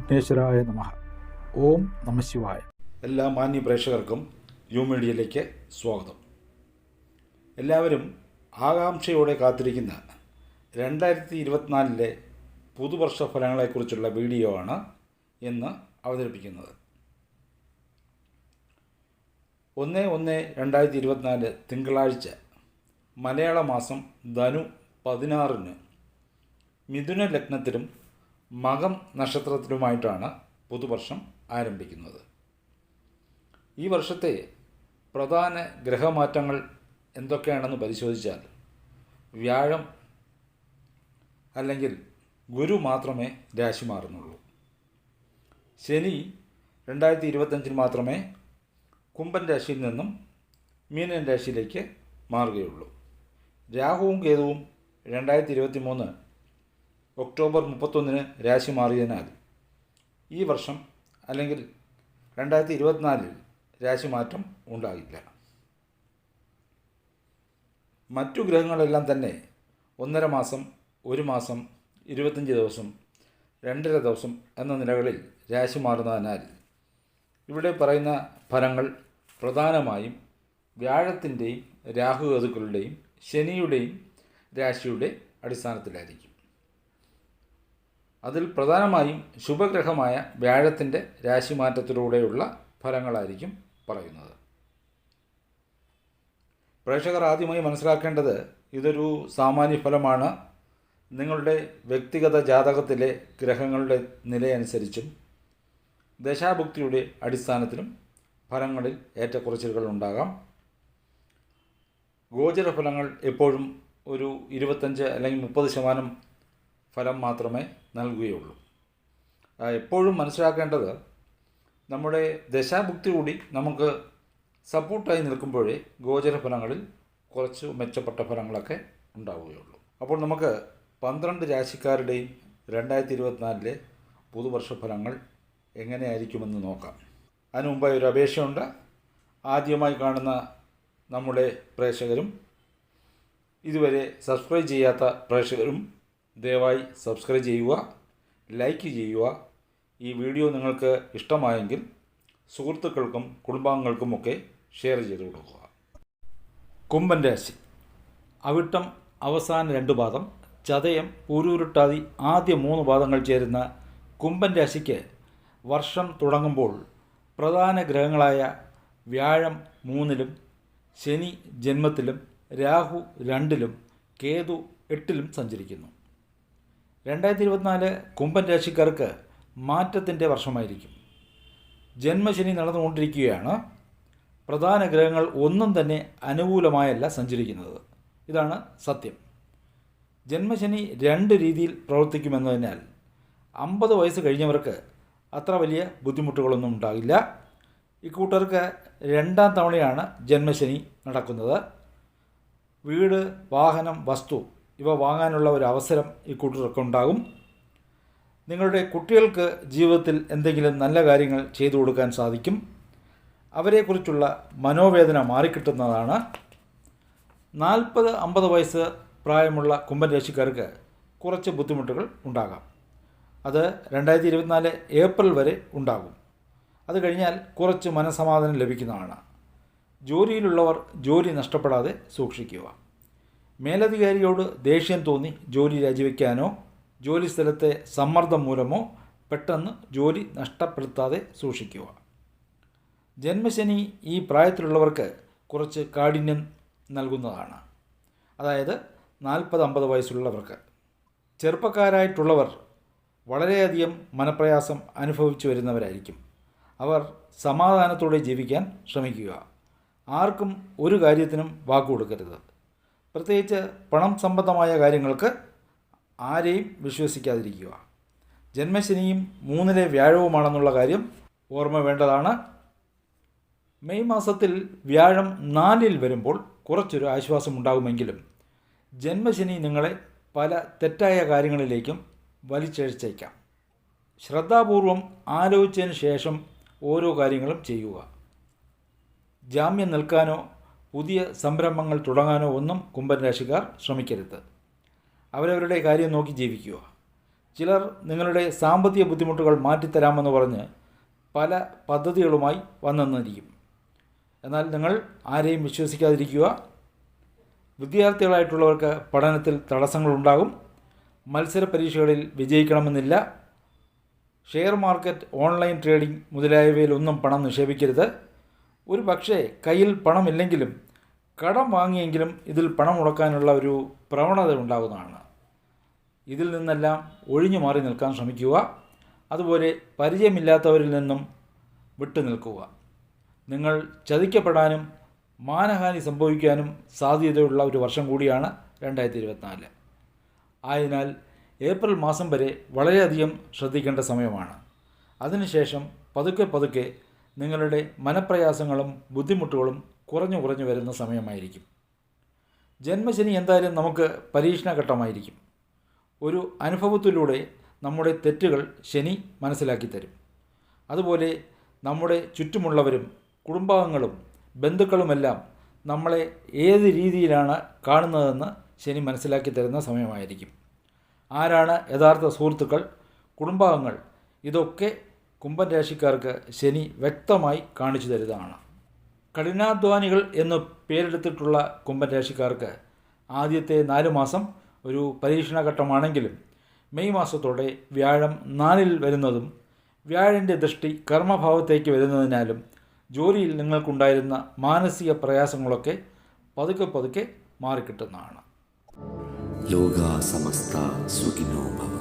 വിഘ്നേശ്വരായ നമ. ഓം നമശിവായ എല്ലാ മാന്യ പ്രേക്ഷകർക്കും യു മീഡിയയിലേക്ക് സ്വാഗതം. എല്ലാവരും ആകാംക്ഷയോടെ കാത്തിരിക്കുന്ന രണ്ടായിരത്തി ഇരുപത്തിനാലിലെ പുതുവർഷ ഫലങ്ങളെക്കുറിച്ചുള്ള വീഡിയോ ആണ് ഇന്ന് അവതരിപ്പിക്കുന്നത്. ഒന്ന് ഒന്ന് രണ്ടായിരത്തി ഇരുപത്തിനാല് തിങ്കളാഴ്ച മലയാള മാസം ധനു പതിനാറിന് മിഥുന ലഗ്നത്തിലും മകം നക്ഷത്രത്തിലുമായിട്ടാണ് പുതുവർഷം ആരംഭിക്കുന്നത്. ഈ വർഷത്തെ പ്രധാന ഗ്രഹമാറ്റങ്ങൾ എന്തൊക്കെയാണെന്ന് പരിശോധിച്ചാൽ വ്യാഴം അല്ലെങ്കിൽ ഗുരു മാത്രമേ രാശി മാറുന്നുള്ളൂ. ശനി രണ്ടായിരത്തി ഇരുപത്തഞ്ചിൽ മാത്രമേ കുംഭൻ രാശിയിൽ നിന്നും മീനൻ രാശിയിലേക്ക് മാറുകയുള്ളൂ. രാഹുവും കേതുവും രണ്ടായിരത്തി ഇരുപത്തി മൂന്ന് ഒക്ടോബർ മുപ്പത്തൊന്നിന് രാശി മാറിയതിനാൽ ഈ വർഷം അല്ലെങ്കിൽ രണ്ടായിരത്തി ഇരുപത്തിനാലിൽ രാശിമാറ്റം ഉണ്ടാകില്ല മറ്റു ഗ്രഹങ്ങളെല്ലാം തന്നെ ഒന്നര മാസം ഒരു മാസം ഇരുപത്തഞ്ച് ദിവസം രണ്ടര ദിവസം എന്ന നിലകളിൽ രാശി മാറുന്നതിനാൽ ഇവിടെ പറയുന്ന ഫലങ്ങൾ പ്രധാനമായും വ്യാഴത്തിന്റെയും രാഹുകേതുക്കളുടെയും ശനിയുടെയും രാശിയുടെ അടിസ്ഥാനത്തിലായിരിക്കും. അതിൽ പ്രധാനമായും ശുഭഗ്രഹമായ വ്യാഴത്തിന്റെ രാശിമാറ്റത്തിലൂടെയുള്ള ഫലങ്ങളായിരിക്കും പറയുന്നത്. പ്രേക്ഷകർ ആദ്യമായി മനസ്സിലാക്കേണ്ടത് ഇതൊരു സാമാന്യ ഫലമാണ്. നിങ്ങളുടെ വ്യക്തിഗത ജാതകത്തിലെ ഗ്രഹങ്ങളുടെ നിലയനുസരിച്ചും ദശാഭുക്തിയുടെ അടിസ്ഥാനത്തിലും ഫലങ്ങളിൽ ഏറ്റക്കുറച്ചിലുകൾ ഉണ്ടാകാം. ഗോചരഫലങ്ങൾ എപ്പോഴും ഒരു ഇരുപത്തഞ്ച് അല്ലെങ്കിൽ മുപ്പത് ശതമാനം ഫലം മാത്രമേ നൽകുകയുള്ളൂ. എപ്പോഴും മനസ്സിലാക്കേണ്ടത് നമ്മുടെ ദശാഭുക്തി കൂടി നമുക്ക് സപ്പോർട്ടായി നിൽക്കുമ്പോഴേ ഗോചര ഫലങ്ങളിൽ കുറച്ച് മെച്ചപ്പെട്ട ഫലങ്ങളൊക്കെ ഉണ്ടാവുകയുള്ളൂ. അപ്പോൾ നമുക്ക് പന്ത്രണ്ട് രാശിക്കാരുടെയും രണ്ടായിരത്തി ഇരുപത്തിനാലിലെ പുതുവർഷ ഫലങ്ങൾ എങ്ങനെയായിരിക്കുമെന്ന് നോക്കാം. അതിനു മുമ്പായി ഒരു അപേക്ഷയുണ്ട്. ആദ്യമായി കാണുന്ന നമ്മുടെ പ്രേക്ഷകരും ഇതുവരെ സബ്സ്ക്രൈബ് ചെയ്യാത്ത പ്രേക്ഷകരും ദയവായി സബ്സ്ക്രൈബ് ചെയ്യുക ലൈക്ക് ചെയ്യുക. ഈ വീഡിയോ നിങ്ങൾക്ക് ഇഷ്ടമായെങ്കിൽ സുഹൃത്തുക്കൾക്കും കുടുംബാംഗങ്ങൾക്കുമൊക്കെ ഷെയർ ചെയ്ത് കൊടുക്കുക. കുംഭൻ രാശി. അവിട്ടം അവസാന രണ്ട് പാദം. ചതയം പൂരൂരുട്ടാതി ആദ്യ മൂന്ന് പാദങ്ങൾ ചേരുന്ന കുംഭൻ രാശിക്ക് വർഷം തുടങ്ങുമ്പോൾ പ്രധാന ഗ്രഹങ്ങളായ വ്യാഴം മൂന്നിലും ശനി ജന്മത്തിലും രാഹു രണ്ടിലും കേതു എട്ടിലും സഞ്ചരിക്കുന്നു. രണ്ടായിരത്തി ഇരുപത്തിനാല് കുംഭൻ രാശിക്കാർക്ക് മാറ്റത്തിന്റെ വർഷമായിരിക്കും. ജന്മശനി നടന്നുകൊണ്ടിരിക്കുകയാണ്. പ്രധാന ഗ്രഹങ്ങൾ ഒന്നും തന്നെ അനുകൂലമായല്ല സഞ്ചരിക്കുന്നത്. ഇതാണ് സത്യം. ജന്മശനി രണ്ട് രീതിയിൽ പ്രവർത്തിക്കുമെന്നതിനാൽ അമ്പത് വയസ്സ് കഴിഞ്ഞവർക്ക് അത്ര വലിയ ബുദ്ധിമുട്ടുകളൊന്നും ഉണ്ടാകില്ല. ഇക്കൂട്ടർക്ക് രണ്ടാം തവണയാണ് ജന്മശനി നടക്കുന്നത്. വീട് വാഹനം വസ്തു ഇവ വാങ്ങാനുള്ള ഒരു അവസരം ഇക്കൂട്ടർക്ക് ഉണ്ടാകും. നിങ്ങളുടെ കുട്ടികൾക്ക് ജീവിതത്തിൽ എന്തെങ്കിലും നല്ല കാര്യങ്ങൾ ചെയ്തു കൊടുക്കാൻ സാധിക്കും. അവരെക്കുറിച്ചുള്ള മനോവേദന മാറിക്കിട്ടുന്നതാണ്. നാൽപ്പത് അമ്പത് വയസ്സ് പ്രായമുള്ള കുംഭൻ രാശിക്കാർക്ക് കുറച്ച് ബുദ്ധിമുട്ടുകൾ ഉണ്ടാകാം. അത് രണ്ടായിരത്തി ഇരുപത്തിനാല് ഏപ്രിൽ വരെ ഉണ്ടാകും. അത് കഴിഞ്ഞാൽ കുറച്ച് മനസമാധാനം ലഭിക്കുന്നതാണ്. ജോലിയിലുള്ളവർ ജോലി നഷ്ടപ്പെടാതെ സൂക്ഷിക്കുക. മേലധികാരിയോട് ദേഷ്യം തോന്നി ജോലി രാജിവെക്കാനോ ജോലി സ്ഥലത്തെ സമ്മർദ്ദം മൂലമോ പെട്ടെന്ന് ജോലി നഷ്ടപ്പെടുത്താതെ സൂക്ഷിക്കുക. ജന്മശനി ഈ പ്രായത്തിലുള്ളവർക്ക് കുറച്ച് കാഠിന്യം നൽകുന്നതാണ്. അതായത് നാൽപ്പത് അമ്പത് വയസ്സുള്ളവർക്ക്. ചെറുപ്പക്കാരായിട്ടുള്ളവർ വളരെയധികം മനപ്രയാസം അനുഭവിച്ചു വരുന്നവരായിരിക്കും. അവർ സമാധാനത്തോടെ ജീവിക്കാൻ ശ്രമിക്കുക. ആർക്കും ഒരു കാര്യത്തിനും വാക്കു കൊടുക്കരുത്. പ്രത്യേകിച്ച് പണം സംബന്ധമായ കാര്യങ്ങൾക്ക് ആരെയും വിശ്വസിക്കാതിരിക്കുക. ജന്മശനിയും മൂന്നിലെ വ്യാഴവുമാണെന്നുള്ള കാര്യം ഓർമ്മ വേണ്ടതാണ്. മെയ് മാസത്തിൽ വ്യാഴം നാലിൽ വരുമ്പോൾ കുറച്ചൊരു ആശ്വാസം ഉണ്ടാകുമെങ്കിലും ജന്മശനി നിങ്ങളെ പല തെറ്റായ കാര്യങ്ങളിലേക്കും വലിച്ചഴിച്ചേക്കാം. ശ്രദ്ധാപൂർവം ആലോചിച്ചതിന് ശേഷം ഓരോ കാര്യങ്ങളും ചെയ്യുക. ജാമ്യം നിൽക്കാനോ പുതിയ സംരംഭങ്ങൾ തുടങ്ങാനോ ഒന്നും കുംഭൻ രാശിക്കാർ ശ്രമിക്കരുത്. അവരവരുടെ കാര്യം നോക്കി ജീവിക്കുക. ചിലർ നിങ്ങളുടെ സാമ്പത്തിക ബുദ്ധിമുട്ടുകൾ മാറ്റിത്തരാമെന്ന് പറഞ്ഞ് പല പദ്ധതികളുമായി വന്നെന്നിരിക്കും. എന്നാൽ നിങ്ങൾ ആരെയും വിശ്വസിക്കാതിരിക്കുക. വിദ്യാർത്ഥികളായിട്ടുള്ളവർക്ക് പഠനത്തിൽ തടസ്സങ്ങളുണ്ടാകും. മത്സര പരീക്ഷകളിൽ വിജയിക്കണമെന്നില്ല. ഷെയർ മാർക്കറ്റ് ഓൺലൈൻ ട്രേഡിംഗ് മുതലായവയിലൊന്നും പണം നിക്ഷേപിക്കരുത്. ഒരു പക്ഷേ കയ്യിൽ പണമില്ലെങ്കിലും കടം വാങ്ങിയെങ്കിലും ഇതിൽ പണം മുടക്കാനുള്ള ഒരു പ്രവണത ഉണ്ടാകുന്നതാണ് ഇതിൽ നിന്നെല്ലാം ഒഴിഞ്ഞു മാറി നിൽക്കാൻ ശ്രമിക്കുക അതുപോലെ പരിചയമില്ലാത്തവരിൽ നിന്നും വിട്ടു നിൽക്കുക. നിങ്ങൾ ചതിക്കപ്പെടാനും മാനഹാനി സംഭവിക്കാനും സാധ്യതയുള്ള ഒരു വർഷം കൂടിയാണ് രണ്ടായിരത്തി ഇരുപത്തിനാല് ആയതിനാൽ ഏപ്രിൽ മാസം വരെ വളരെയധികം ശ്രദ്ധിക്കേണ്ട സമയമാണ്. അതിനുശേഷം പതുക്കെ പതുക്കെ നിങ്ങളുടെ മനപ്രയാസങ്ങളും ബുദ്ധിമുട്ടുകളും കുറഞ്ഞു കുറഞ്ഞു വരുന്ന സമയമായിരിക്കും. ജന്മശനി എന്തായാലും നമുക്ക് പരീക്ഷണഘട്ടമായിരിക്കും. ഒരു അനുഭവത്തിലൂടെ നമ്മുടെ തെറ്റുകൾ ശനി മനസ്സിലാക്കി തരും. അതുപോലെ നമ്മുടെ ചുറ്റുമുള്ളവരും കുടുംബാംഗങ്ങളും ബന്ധുക്കളുമെല്ലാം നമ്മളെ ഏത് രീതിയിലാണ് കാണുന്നതെന്ന് ശനി മനസ്സിലാക്കി തരുന്ന സമയമായിരിക്കും. ആരാണ് യഥാർത്ഥ സുഹൃത്തുക്കൾ കുടുംബാംഗങ്ങൾ ഇതൊക്കെ കുംഭൻ രാശിക്കാർക്ക് ശനി വ്യക്തമായി കാണിച്ചു തരുന്നതാണ്. കഠിനാധ്വാനികൾ എന്ന് പേരെടുത്തിട്ടുള്ള കുംഭൻ രാശിക്കാർക്ക് ആദ്യത്തെ നാല് മാസം ഒരു പരീക്ഷണഘട്ടമാണെങ്കിലും മെയ് മാസത്തോടെ വ്യാഴം നാലിൽ വരുന്നതും വ്യാഴന്റെ ദൃഷ്ടി കർമ്മഭാവത്തേക്ക് വരുന്നതിനാലും ജോലിയിൽ നിങ്ങൾക്കുണ്ടായിരുന്ന മാനസിക പ്രയാസങ്ങളൊക്കെ പതുക്കെ പതുക്കെ മാറിക്കിട്ടുന്നതാണ്. ലോക സമസ്ത സുഖിനോ ഭവ.